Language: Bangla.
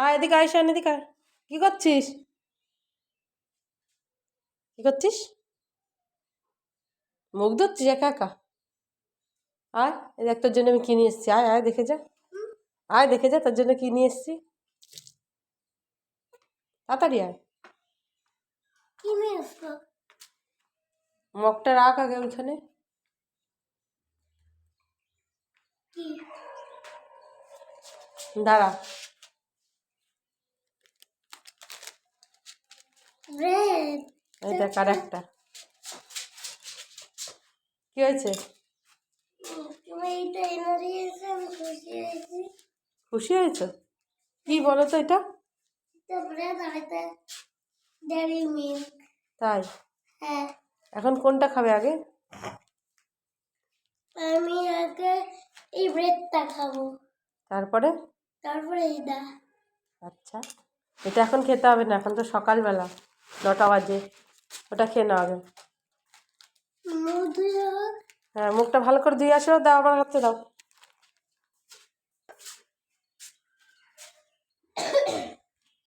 হ্যাঁ এদিকে আয় শোন এদিকে আয়। কি করছিস? কি করছিস? মুখ ধরছিস একা একা? আয় তোর জন্য আমি কিনে এসেছি। আয় আয় দেখে যা। আয় দেখে যা তার জন্য কিনে এসেছি। তাড়াতাড়ি আয়। মগটা রাখ আগে ওইখানে দাঁড়া। এই দেখ একটা। কি হয়েছে? খুশি হয়েছি। কি বলো তো এটা এটা এটা তাই? হ্যাঁ। এখন কোনটা খাবে আগে? আমি আগে এই ব্রেডটা খাব। তারপরে? তারপরে এইটা। আচ্ছা। এটা এখন খেতে হবে না এখন তো সকালবেলা। নটা বাজে। ওটা খেয়ে নাও আগে। হ্যাঁ মুখটা ভালো করে ধুয়ে আসো দাও আমার হাতে দাও।